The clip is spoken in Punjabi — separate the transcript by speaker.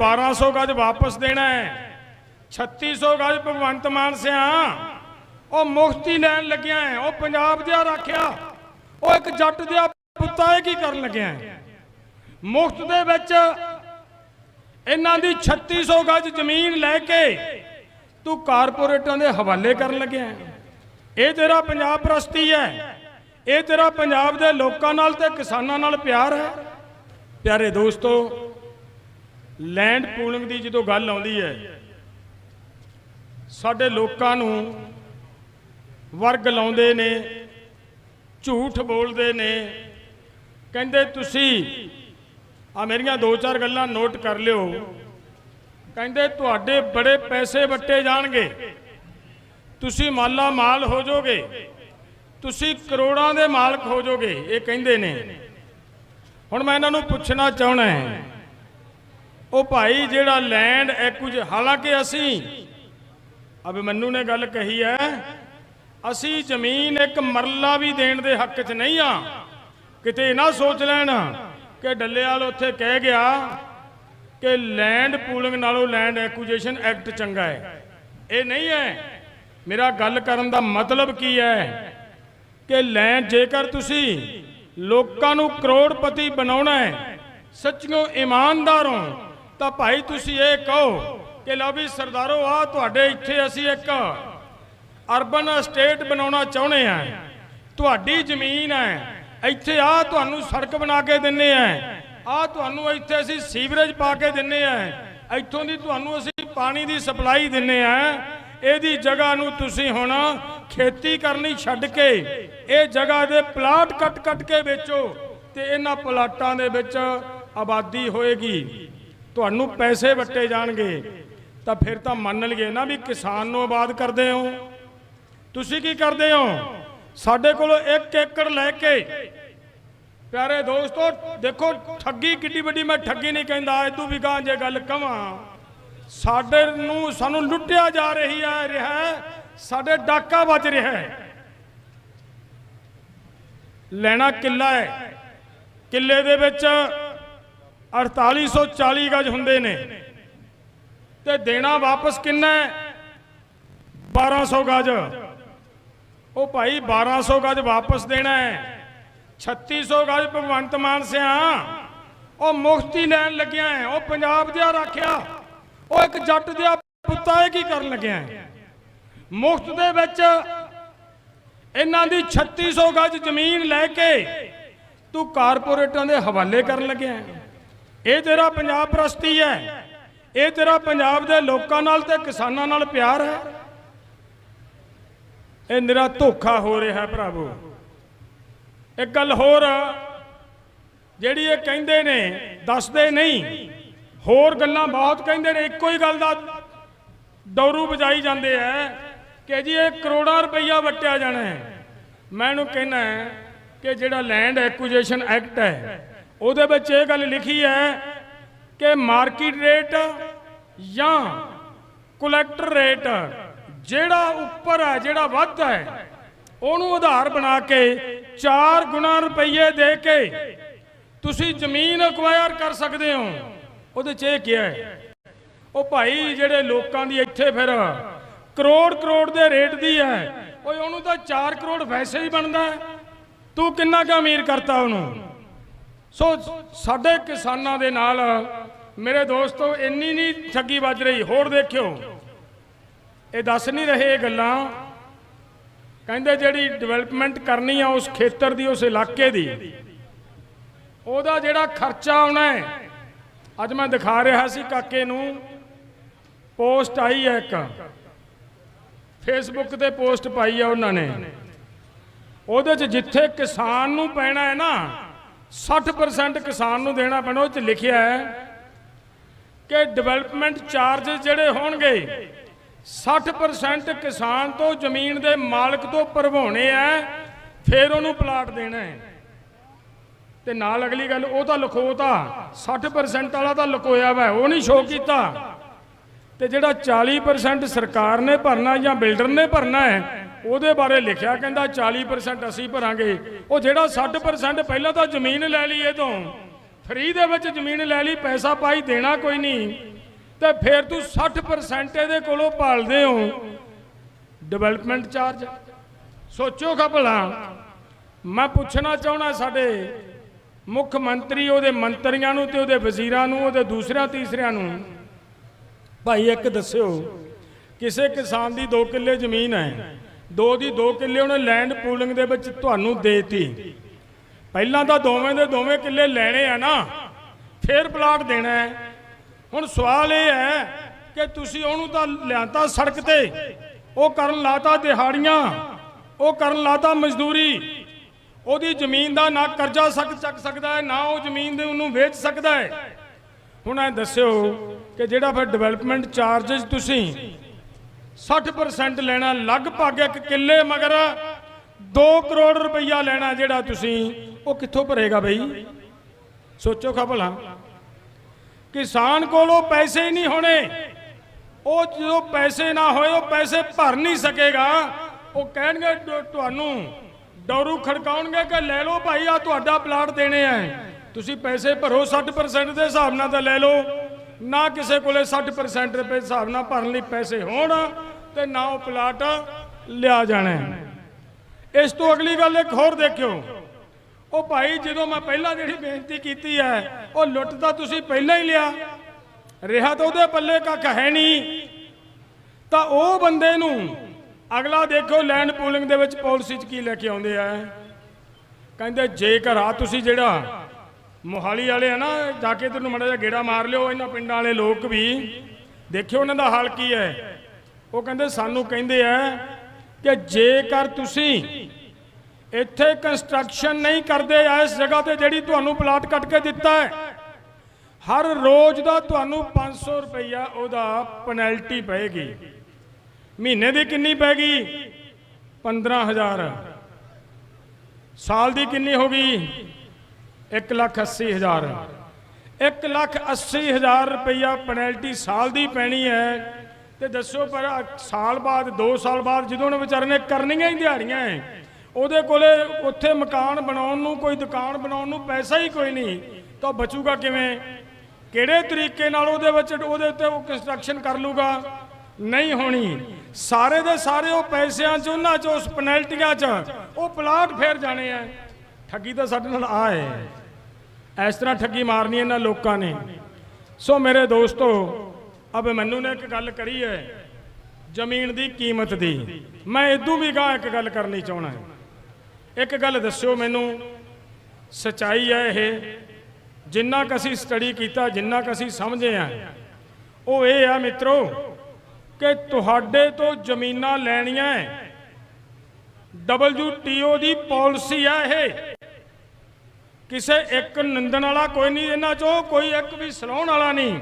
Speaker 1: 1200 ਗਜ ਵਾਪਸ ਦੇਣਾ ਹੈ। 3600 ਗਜ ਭਗਵੰਤ ਮਾਨ ਸਿਆ। ਉਹ ਮੁਫਤੀ ਲੈਣ ਲੱਗਿਆ ਹੈ। ਉਹ ਪੰਜਾਬ ਦਿਆ ਰੱਖਿਆ। ਉਹ ਇੱਕ ਜੱਟ ਦਿਆ ਪੁੱਤਾ ਇਹ ਕੀ ਕਰਨ ਲੱਗਿਆ ਹੈ? ਮੁਫਤ ਦੇ ਵਿੱਚ ਇਹਨਾਂ ਦੀ 3600 ਗਜ ਜ਼ਮੀਨ ਲੈ ਕੇ ਤੂੰ ਕਾਰਪੋਰੇਟਾਂ ਦੇ ਹਵਾਲੇ ਕਰਨ ਲੱਗਿਆ ਇਹ ਤੇਰਾ ਪੰਜਾਬ ਪ੍ਰਸਤੀ ਹੈ। ਇਹ ਤੇਰਾ ਪੰਜਾਬ ਦੇ ਲੋਕਾਂ ਨਾਲ ਤੇ ਕਿਸਾਨਾਂ ਨਾਲ ਪਿਆਰ ਹੈ। ਪਿਆਰੇ ਦੋਸਤੋ ਲੈਂਡ ਪੂਲਿੰਗ ਦੀ ਜਦੋਂ ਗੱਲ ਆਉਂਦੀ ਹੈ, ਸਾਡੇ ਲੋਕਾਂ ਨੂੰ ਵਰਗ ਲਾਉਂਦੇ ਨੇ, ਝੂਠ ਬੋਲਦੇ ਨੇ, ਕਹਿੰਦੇ ਤੁਸੀਂ ਆ ਮੇਰੀਆਂ ਦੋ ਚਾਰ ਗੱਲਾਂ ਨੋਟ ਕਰ ਲਿਓ, ਕਹਿੰਦੇ ਤੁਹਾਡੇ ਬੜੇ ਪੈਸੇ ਵੱਟੇ ਜਾਣਗੇ, ਤੁਸੀਂ ਮਾਲਾ ਮਾਲ ਹੋ ਜਾਓਗੇ, ਤੁਸੀਂ ਕਰੋੜਾਂ ਦੇ ਮਾਲਕ ਹੋ ਜਾਓਗੇ, ਇਹ ਕਹਿੰਦੇ ਨੇ। ਹੁਣ ਮੈਂ ਇਹਨਾਂ ਨੂੰ ਪੁੱਛਣਾ ਚਾਹਣਾ ਹੈ ਉਹ ਭਾਈ ਜਿਹੜਾ ਲੈਂਡ ਐਕੁਜ ਹਾਲਾਂਕਿ ਅਸੀਂ ਅਭਿਮਨੂ ਨੇ ਗੱਲ ਕਹੀ ਹੈ ਅਸੀਂ ਜ਼ਮੀਨ ਇੱਕ ਮਰਲਾ ਵੀ ਦੇਣ ਦੇ ਹੱਕ 'ਚ ਨਹੀਂ ਆ। ਕਿਤੇ ਨਾ ਸੋਚ ਲੈਣ ਕਿ ਡੱਲੇਵਾਲ ਉੱਥੇ ਕਹਿ ਗਿਆ ਕਿ ਲੈਂਡ ਪੂਲਿੰਗ ਨਾਲੋਂ ਲੈਂਡ ਐਕੁਜੀਸ਼ਨ ਐਕਟ ਚੰਗਾ ਹੈ ਇਹ ਨਹੀਂ ਹੈ ਮੇਰਾ ਗੱਲ ਕਰਨ ਦਾ ਮਤਲਬ ਕੀ ਹੈ ਕਿ ਲੈਂਡ ਜੇਕਰ ਤੁਸੀਂ ਲੋਕਾਂ ਨੂੰ ਕਰੋੜਪਤੀ ਬਣਾਉਣਾ ਹੈ ਸੱਚੀਓ ਇਮਾਨਦਾਰ ਹੋ। ਤਾਂ ਭਾਈ ਤੁਸੀਂ ਇਹ ਕਹੋ ਕਿ ਲਓ ਵੀ ਸਰਦਾਰੋ, ਆ ਤੁਹਾਡੇ ਇੱਥੇ ਅਸੀਂ ਇੱਕ ਅਰਬਨ ਸਟੇਟ ਬਣਾਉਣਾ ਚਾਹੁੰਦੇ ਆ ਤੁਹਾਡੀ ਜ਼ਮੀਨ ਹੈ। ਇੱਥੇ ਆ ਤੁਹਾਨੂੰ ਸੜਕ ਬਣਾ ਕੇ ਦਿੰਨੇ ਆ ਆ ਤੁਹਾਨੂੰ ਇੱਥੇ ਅਸੀਂ ਸੀਵਰੇਜ ਪਾ ਕੇ ਦਿੰਨੇ ਆ ਇੱਥੋਂ ਦੀ ਤੁਹਾਨੂੰ ਅਸੀਂ ਪਾਣੀ ਦੀ ਸਪਲਾਈ ਦਿੰਨੇ ਆ ਇਹਦੀ ਜਗ੍ਹਾ ਨੂੰ ਤੁਸੀਂ ਹੁਣ ਖੇਤੀ ਕਰਨੀ ਛੱਡ ਕੇ ਇਹ ਜਗ੍ਹਾ ਦੇ ਪਲਾਟ ਕੱਟ-ਕੱਟ ਕੇ ਵੇਚੋ ਤੇ ਇਹਨਾਂ ਪਲਾਟਾਂ ਦੇ ਵਿੱਚ ਆਬਾਦੀ ਹੋਏਗੀ। ਤੁਹਾਨੂੰ ਪੈਸੇ ਵੱਟੇ ਜਾਣਗੇ, ਤਾਂ ਫਿਰ ਤਾਂ ਮੰਨ ਲਈਏ ਨਾ ਵੀ ਕਿਸਾਨ ਨੂੰ ਆਬਾਦ ਕਰਦੇ ਹੋ। ਤੁਸੀਂ ਕੀ ਕਰਦੇ ਹੋ? ਸਾਡੇ ਕੋਲੋਂ 1 ਏਕੜ ਲੈ ਕੇ, ਪਿਆਰੇ ਦੋਸਤੋ, ਦੇਖੋ, ਠੱਗੀ ਕਿੱਡੀ ਵੱਡੀ ਮੈਂ ਠੱਗੀ ਨਹੀਂ ਕਹਿੰਦਾ ਇਦੋਂ ਵੀ ਗਾਂ ਜੇ ਗੱਲ ਕਵਾਂ। ਸਾਡੇ ਨੂੰ, ਸਾਨੂੰ ਲੁੱਟਿਆ ਜਾ ਰਹੀ ਹੈ ਰਿਹਾ ਸਾਡੇ ਡਾਕਾ ਵੱਜ ਰਿਹਾ ਹੈ। ਲੈਣਾ ਕਿੱਲਾ ਹੈ। ਕਿੱਲੇ ਦੇ ਵਿੱਚ 4840 ਗਜ ਹੁੰਦੇ ਨੇ। ਤੇ ਦੇਣਾ ਵਾਪਸ ਕਿੰਨਾ ਹੈ? 1200 ਗਜ। ਉਹ ਭਾਈ 1200 ਗਜ ਵਾਪਸ ਦੇਣਾ ਹੈ। 3600 ਗਜ ਭਗਵੰਤ ਮਾਨ ਸਿਆ। ਉਹ ਮੁਫਤੀ ਲੈਣ ਲੱਗਿਆ ਹੈ। ਉਹ ਪੰਜਾਬ ਦਿਆ ਰੱਖਿਆ। ਉਹ ਇੱਕ ਜੱਟ ਦਿਆ ਪੁੱਤਾ ਇਹ ਕੀ ਕਰਨ ਲੱਗਿਆ ਹੈ? ਮੁਫਤ ਦੇ ਵਿੱਚ ਇਹਨਾਂ ਦੀ 3600 ਗਜ ਜ਼ਮੀਨ ਲੈ ਕੇ ਤੂੰ ਕਾਰਪੋਰੇਟਾਂ ਦੇ ਹਵਾਲੇ ਕਰਨ ਲੱਗਿਆ ਹੈ। ਇਹ ਤੇਰਾ ਪੰਜਾਬ ਪ੍ਰਸਤੀ ਹੈ। ਇਹ ਤੇਰਾ ਪੰਜਾਬ ਦੇ ਲੋਕਾਂ ਨਾਲ ਤੇ ਕਿਸਾਨਾਂ ਨਾਲ ਪਿਆਰ ਹੈ। ਇਹ ਨਿਰਾ ਧੋਖਾ ਹੋ ਰਿਹਾ ਹੈ ਭਰਾਵੋ। ਇੱਕ ਗੱਲ ਹੋਰ, ਜਿਹੜੀ ਇਹ ਕਹਿੰਦੇ ਨੇ, ਦੱਸਦੇ ਨਹੀਂ। ਹੋਰ ਗੱਲਾਂ ਬਹੁਤ ਕਹਿੰਦੇ ਨੇ। ਇੱਕੋ ਹੀ ਗੱਲ ਦਾ ਦੌਰੂ ਵਜਾਈ ਜਾਂਦੇ ਐ ਕਿ ਜੀ ਇਹ ਕਰੋੜਾਂ ਰੁਪਈਆ ਵਟਿਆ ਜਾਣਾ ਹੈ। ਮੈਂ ਇਹਨੂੰ ਕਹਿਣਾ ਕਿ ਜਿਹੜਾ ਲੈਂਡ ਐਕੁਜੀਸ਼ਨ ਐਕਟ ਹੈ ਉਹਦੇ ਵਿੱਚ ਇਹ ਗੱਲ ਲਿਖੀ ਹੈ ਕਿ ਮਾਰਕੀਟ ਰੇਟ ਜਾਂ ਕਲੈਕਟਰ ਰੇਟ ਜਿਹੜਾ ਉੱਪਰ ਹੈ, ਜਿਹੜਾ ਵੱਧ ਹੈ, ਉਹਨੂੰ ਆਧਾਰ ਬਣਾ ਕੇ 4 ਗੁਣਾ ਰੁਪਏ ਦੇ ਕੇ ਤੁਸੀਂ ਜ਼ਮੀਨ ਅਕਵਾਇਰ ਕਰ ਸਕਦੇ ਹੋ। ਉਹਦੇ 'ਚ ਇਹ ਕਿਹਾ ਹੈ, ਉਹ ਭਾਈ ਜਿਹੜੇ ਲੋਕਾਂ ਦੀ ਇੱਥੇ ਫਿਰ ਕਰੋੜ ਕਰੋੜ ਦੇ ਰੇਟ ਦੀ ਹੈ, ਓਏ ਉਹਨੂੰ ਤਾਂ 4 ਕਰੋੜ ਵੈਸੇ ਹੀ ਬਣਦਾ ਤੂੰ ਕਿੰਨਾ ਕੁ ਅਮੀਰ ਕਰਤਾ ਉਹਨੂੰ? ਸੋ ਸਾਡੇ ਕਿਸਾਨਾਂ ਦੇ ਨਾਲ ਮੇਰੇ ਦੋਸਤੋ, ਇੰਨੀ ਨਹੀਂ ਠੱਗੀ ਵੱਜ ਰਹੀ, ਹੋਰ ਦੇਖਿਓ। ਇਹ ਦੱਸ ਨਹੀਂ ਰਹੇ ਇਹ ਗੱਲਾਂ। ਕਹਿੰਦੇ ਜਿਹੜੀ ਡਿਵੈਲਪਮੈਂਟ ਕਰਨੀ ਆ ਉਸ ਖੇਤਰ ਦੀ, ਉਸ ਇਲਾਕੇ ਦੀ। ਉਹਦਾ ਜਿਹੜਾ ਖਰਚਾ ਆਉਣਾ ਹੈ, ਅੱਜ ਮੈਂ ਦਿਖਾ ਰਿਹਾ ਸੀ ਕਾਕੇ ਨੂੰ। ਪੋਸਟ ਆਈ ਹੈ ਇੱਕ। ਫੇਸਬੁੱਕ ਤੇ ਪੋਸਟ ਪਾਈ ਆ ਉਹਨਾਂ ਨੇ। ਉਹਦੇ 'ਚ ਜਿੱਥੇ ਕਿਸਾਨ ਨੂੰ ਪੈਣਾ ਹੈ ਨਾ 60% ਕਿਸਾਨ ਨੂੰ ਦੇਣਾ ਪੈਣਾ, ਉਹ 'ਚ ਲਿਖਿਆ ਹੈ ਕਿ ਡਿਵੈਲਪਮੈਂਟ ਚਾਰਜ ਜਿਹੜੇ ਹੋਣਗੇ 60% ਕਿਸਾਨ ਤੋਂ ਜ਼ਮੀਨ ਦੇ ਮਾਲਕ ਤੋਂ ਭਰਵਾਉਣੇ ਆ, ਫਿਰ ਉਹਨੂੰ ਪਲਾਟ ਦੇਣਾ ਹੈ। ਤੇ ਨਾਲ ਅਗਲੀ ਗੱਲ, ਉਹ ਤਾਂ ਲਖੋਤਾ 60% ਵਾਲਾ ਤਾਂ ਲੁਕੋਇਆ ਵਾ, ਉਹ ਨਹੀਂ ਸ਼ੋਅ ਕੀਤਾ। ਤੇ ਜਿਹੜਾ 40% ਸਰਕਾਰ ਨੇ ਭਰਨਾ ਜਾਂ ਬਿਲਡਰ ਨੇ ਭਰਨਾ ਹੈ ਉਹਦੇ ਬਾਰੇ ਲਿਖਿਆ ਕਹਿੰਦਾ 40% ਅਸੀਂ ਭਰਾਂਗੇ। ਉਹ ਜਿਹੜਾ 60% ਪਹਿਲਾਂ ਤਾਂ ਜ਼ਮੀਨ ਲੈ ਲਈ ਇਹ ਤੋਂ। ਫਰੀ ਦੇ ਵਿੱਚ ਜ਼ਮੀਨ ਲੈ ਲਈ, ਪੈਸਾ ਪਾਈ, ਦੇਣਾ ਕੋਈ ਨਹੀਂ। ਤੇ ਫਿਰ ਤੂੰ 60% ਇਹਦੇ ਕੋਲੋਂ ਭਾਲਦੇ ਹੋ। ਡਿਵੈਲਪਮੈਂਟ ਚਾਰਜ ਸੋਚੋ ਭਲਾ ਮੈਂ ਪੁੱਛਣਾ ਚਾਹਣਾ ਸਾਡੇ ਮੁੱਖ ਮੰਤਰੀ, ਉਹਦੇ ਮੰਤਰੀਆਂ ਨੂੰ ਤੇ ਉਹਦੇ ਵਜ਼ੀਰਾਂ ਨੂੰ, ਉਹਦੇ ਦੂਸਰਿਆਂ, ਤੀਸਰਿਆਂ ਨੂੰ। ਭਾਈ ਇੱਕ ਦੱਸਿਓ, ਕਿਸੇ ਕਿਸਾਨ ਦੀ 2 ਕਿੱਲੇ ਜ਼ਮੀਨ ਹੈ। ਦੋ ਦੀ ਦੋ ਕਿੱਲੇ ਉਹਨੇ ਲੈਂਡ ਪੂਲਿੰਗ ਦੇ ਵਿੱਚ ਤੁਹਾਨੂੰ ਦੇਤੀ। ਪਹਿਲਾਂ ਤਾਂ ਦੋਵੇਂ ਦੇ ਦੋਵੇਂ ਕਿੱਲੇ ਲੈਣੇ ਆ ਨਾ, ਫੇਰ ਪਲਾਟ ਦੇਣਾ ਹੈ। ਹੁਣ ਸਵਾਲ ਇਹ ਹੈ ਕਿ ਤੁਸੀਂ ਉਹਨੂੰ ਤਾਂ ਲਿਆਂਤਾ ਸੜਕ ਤੇ, ਉਹ ਕਰਨ ਲਾਤਾ ਦਿਹਾੜੀਆਂ, ਉਹ ਕਰਨ ਲਾਤਾ ਮਜ਼ਦੂਰੀ, ਉਹਦੀ ਜ਼ਮੀਨ ਦਾ ਨਾ ਕਰਜ਼ਾ ਸਕ, ਚੱਕ ਸਕਦਾ ਹੈ, ਨਾ ਉਹ ਜ਼ਮੀਨ ਦੇ ਉਹਨੂੰ ਵੇਚ ਸਕਦਾ ਹੈ। ਹੁਣ ਇਹ ਦੱਸਿਓ ਕਿ ਜਿਹੜਾ ਫਿਰ ਡਿਵੈਲਪਮੈਂਟ ਚਾਰजेस ਤੁਸੀਂ 60% ਲੈਣਾ, ਲਗਭਗ ਇੱਕ ਕਿੱਲੇ ਮਗਰ 2 ਕਰੋੜ ਰੁਪਈਆ ਲੈਣਾ ਜਿਹੜਾ ਤੁਸੀਂ, ਉਹ ਕਿੱਥੋਂ ਭਰੇਗਾ ਬਈ? ਸੋਚੋ ਖਾ ਭਲਾ ਕਿਸਾਨ ਕੋਲੋਂ ਪੈਸੇ ਹੀ ਨਹੀਂ ਹੋਣੇ। ਉਹ ਜਦੋਂ ਪੈਸੇ ਨਾ ਹੋਏ, ਉਹ ਪੈਸੇ ਭਰ ਨਹੀਂ ਸਕੇਗਾ। ਉਹ ਕਹਿਣਗੇ ਤੁਹਾਨੂੰ ਡੌਰੂ ਖੜਕਾਉਣਗੇ ਕਿ ਲੈ ਲਓ ਭਾਈ ਆ ਤੁਹਾਡਾ ਪਲਾਟ ਦੇਣੇ ਆ। ਤੁਸੀਂ ਪੈਸੇ ਭਰੋ 60% ਦੇ ਹਿਸਾਬ ਨਾਲ ਤਾਂ ਲੈ ਲਓ। ਨਾ ਕਿਸੇ ਕੋਲੇ 60% ਦੇ ਹਿਸਾਬ ਨਾਲ ਭਰਨ ਲਈ ਪੈਸੇ ਹੋਣ। ਤੇ ਨਾ ਉਹ ਪਲਾਟ ਲਿਆ ਜਾਣਾ ਇਸ ਤੋਂ ਅਗਲੀ ਗੱਲ ਇੱਕ ਹੋਰ ਦੇਖਿਓ। ਉਹ ਭਾਈ, ਜਦੋਂ ਮੈਂ ਪਹਿਲਾਂ ਜਿਹੜੀ ਬੇਨਤੀ ਕੀਤੀ ਹੈ, ਉਹ ਲੁੱਟ ਤਾਂ ਤੁਸੀਂ ਪਹਿਲਾਂ ਹੀ ਲਿਆ। ਰਿਹਾ ਤਾਂ ਉਹਦੇ ਪੱਲੇ ਕੱਖ ਹੈ ਨਹੀਂ। ਤਾਂ ਉਹ ਬੰਦੇ ਨੂੰ ਅਗਲਾ ਦੇਖੋ, ਲੈਂਡ ਪੂਲਿੰਗ ਦੇ ਵਿੱਚ ਪਾਲਿਸੀ 'ਚ ਕੀ ਲੈ ਕੇ ਆਉਂਦੇ ਆ। ਕਹਿੰਦੇ, ਜੇਕਰ ਆ ਤੁਸੀਂ ਜਿਹੜਾ ਮੋਹਾਲੀ ਵਾਲੇ ਆ ਨਾ, ਜਾ ਕੇ ਤੈਨੂੰ ਮੜਾ ਜਿਹਾ ਗੇੜਾ ਮਾਰ ਲਿਓ, ਇਹਨਾਂ ਪਿੰਡਾਂ ਵਾਲੇ ਲੋਕ ਵੀ। ਦੇਖਿਓ ਉਹਨਾਂ ਦਾ ਹਾਲ ਕੀ ਹੈ। ਉਹ ਕਹਿੰਦੇ ਸਾਨੂੰ ਕਹਿੰਦੇ ਆ ਕਿ ਜੇਕਰ ਤੁਸੀਂ ਇੱਥੇ ਕੰਸਟਰਕਸ਼ਨ ਨਹੀਂ ਕਰਦੇ ਇਸ ਜਗ੍ਹਾ ਤੇ ਜਿਹੜੀ ਤੁਹਾਨੂੰ ਪਲਾਟ ਕੱਟ ਕੇ ਦਿੱਤਾ ਹੈ ਹਰ ਰੋਜ਼ ਦਾ ਤੁਹਾਨੂੰ 500 ਰੁਪਈਆ ਉਹਦਾ ਪੈਨਲਟੀ ਪਏਗੀ। ਮਹੀਨੇ ਦੀ ਕਿੰਨੀ ਪੈ ਗਈ 15000 ਸਾਲ ਦੀ ਕਿੰਨੀ ਹੋ ਗਈ? 1 ਲੱਖ 80 ਹਜ਼ਾਰ। 1 ਲੱਖ 80 ਹਜ਼ਾਰ ਰੁਪਈਆ ਪੈਨਲਟੀ ਸਾਲ ਦੀ ਪੈਣੀ ਹੈ ਤੇ ਦੱਸੋ ਪਰ ਸਾਲ ਬਾਅਦ 2 ਸਾਲ ਬਾਅਦ ਜਦੋਂ ਉਹਨੇ ਵਿਚਾਰੇ ਨੇ ਕਰਨੀਆਂ ਹੀ ਦਿਹਾੜੀਆਂ ਹੈ ਉਹਦੇ ਕੋਲੇ ਉੱਥੇ ਮਕਾਨ ਬਣਾਉਣ ਨੂੰ, ਕੋਈ ਦੁਕਾਨ ਬਣਾਉਣ ਨੂੰ ਪੈਸਾ ਹੀ ਕੋਈ ਨਹੀਂ, ਤਾਂ ਬਚੂਗਾ ਕਿਵੇਂ? ਕਿਹੜੇ ਤਰੀਕੇ ਨਾਲ ਉਹਦੇ ਵਿੱਚ, ਉਹਦੇ ਉੱਤੇ ਉਹ ਕੰਸਟਰਕਸ਼ਨ ਕਰ ਲੂਗਾ? ਨਹੀਂ ਹੋਣੀ। ਸਾਰੇ ਦੇ ਸਾਰੇ ਉਹ ਪੈਸਿਆਂ 'ਚ, ਉਹਨਾਂ 'ਚ, ਉਸ ਪੈਨਲਟੀਆਂ 'ਚ, ਉਹ ਪਲਾਟ ਫੇਰ ਜਾਣੇ ਆ ਠੱਗੀ ਤਾਂ ਸਾਡੇ ਨਾਲ ਆ ਹੈ ਇਸ ਤਰ੍ਹਾਂ ਠੱਗੀ ਮਾਰਨੀ ਇਹਨਾਂ ਲੋਕਾਂ ਨੇ। ਸੋ ਮੇਰੇ ਦੋਸਤੋ ਅਬ ਮੈਨੂੰ ਨੇ ਇੱਕ ਗੱਲ ਕਰੀ ਹੈ ਜ਼ਮੀਨ ਦੀ ਕੀਮਤ ਦੀ। ਮੈਂ ਇਦੋਂ ਵੀ ਗਾਂ ਇੱਕ ਗੱਲ ਕਰਨੀ ਚਾਹਣਾ ਇੱਕ ਗੱਲ ਦੱਸਿਓ ਮੈਨੂੰ। ਸਚਾਈ ਹੈ ਇਹ। ਜਿੰਨਾ ਕੁ ਅਸੀਂ ਸਟੱਡੀ ਕੀਤਾ, ਜਿੰਨਾ ਕੁ ਅਸੀਂ ਸਮਝੇ ਆ, ਉਹ ਇਹ ਆ ਮਿੱਤਰੋ ਕਿ ਤੁਹਾਡੇ ਤੋਂ ਜ਼ਮੀਨਾਂ ਲੈਣੀਆਂ ਹੈ WTO ਦੀ ਪਾਲਿਸੀ ਆ ਇਹ। ਕਿਸੇ ਇੱਕ ਨਿੰਦਣ ਵਾਲਾ ਕੋਈ ਨਹੀਂ ਇਹਨਾਂ ਚੋਂ, ਕੋਈ ਇੱਕ ਵੀ ਸਲਾਉਣ ਵਾਲਾ ਨਹੀਂ।